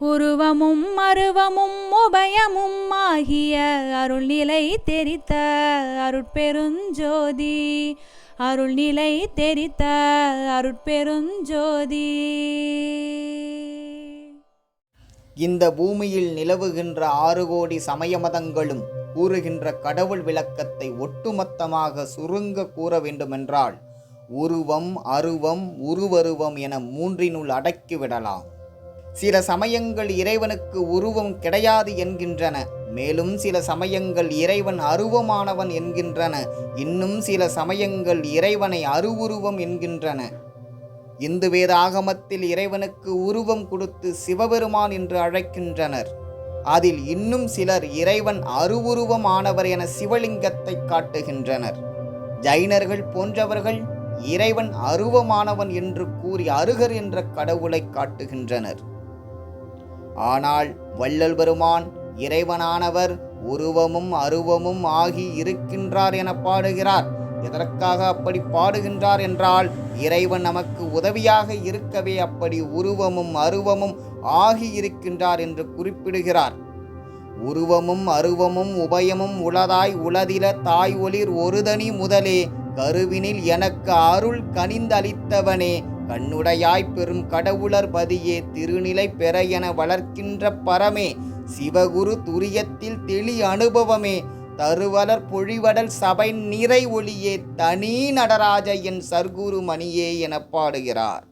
உருவமும் அருவமும் உபயமும் ஆகிய அருள்நிலை தெரித்த அருட்பெருஞ்சோதி. அருள்நிலை தெரித்த அருட்பெருஞ்சோதி. இந்த பூமியில் நிலவுகின்ற ஆறு கோடி சமய மதங்களும் கூறுகின்ற கடவுள் விளக்கத்தை ஒட்டுமொத்தமாக சுருங்க கூற வேண்டுமென்றால் உருவம் அருவம் உருவருவம் என மூன்றினுள் அடக்கிவிடலாம் சில சமயங்கள் இறைவனுக்கு உருவம் கிடையாது என்கின்றன. மேலும் சில சமயங்கள் இறைவன் அருவமானவன் என்கின்றன. இன்னும் சில சமயங்கள் இறைவனை அருவுருவம் என்கின்றன. இந்து வேத ஆகமத்தில் இறைவனுக்கு உருவம் கொடுத்து சிவபெருமான் என்று அழைக்கின்றனர். அதில் இன்னும் சிலர் இறைவன் அருவுருவமானவர் என சிவலிங்கத்தை காட்டுகின்றனர். ஜைனர்கள் போன்றவர்கள் இறைவன் அருவமானவன் என்று கூறி அருகர் என்ற கடவுளை காட்டுகின்றனர். ஆனால் வள்ளல் பெருமான் இறைவனானவர் உருவமும் அருவமும் ஆகி இருக்கின்றார் என பாடுகிறார். எதற்காக அப்படி பாடுகின்றார் என்றால் இறைவன் நமக்கு உதவியாக இருக்கவே அப்படி உருவமும் அருவமும் ஆகி இருக்கின்றார் என்று குறிப்பிடுகிறார். உருவமும் அருவமும் உபயமும் உளதாய் உளதில தாய் ஒளிர் ஒருதனி முதலே கருவினில் எனக்கு அருள் கனிந்தளித்தவனே கண்ணுடையாய் பெறும் கடவுளர் பதியே திருநிலை பெற என வளர்க்கின்ற பரமே சிவகுரு துரியத்தில் தெளி அனுபவமே தருவலர் பொழிவடல் சபை நிறை ஒளியே தனி நடராஜ என் சர்க்குரு மணியே என பாடுகிறார்.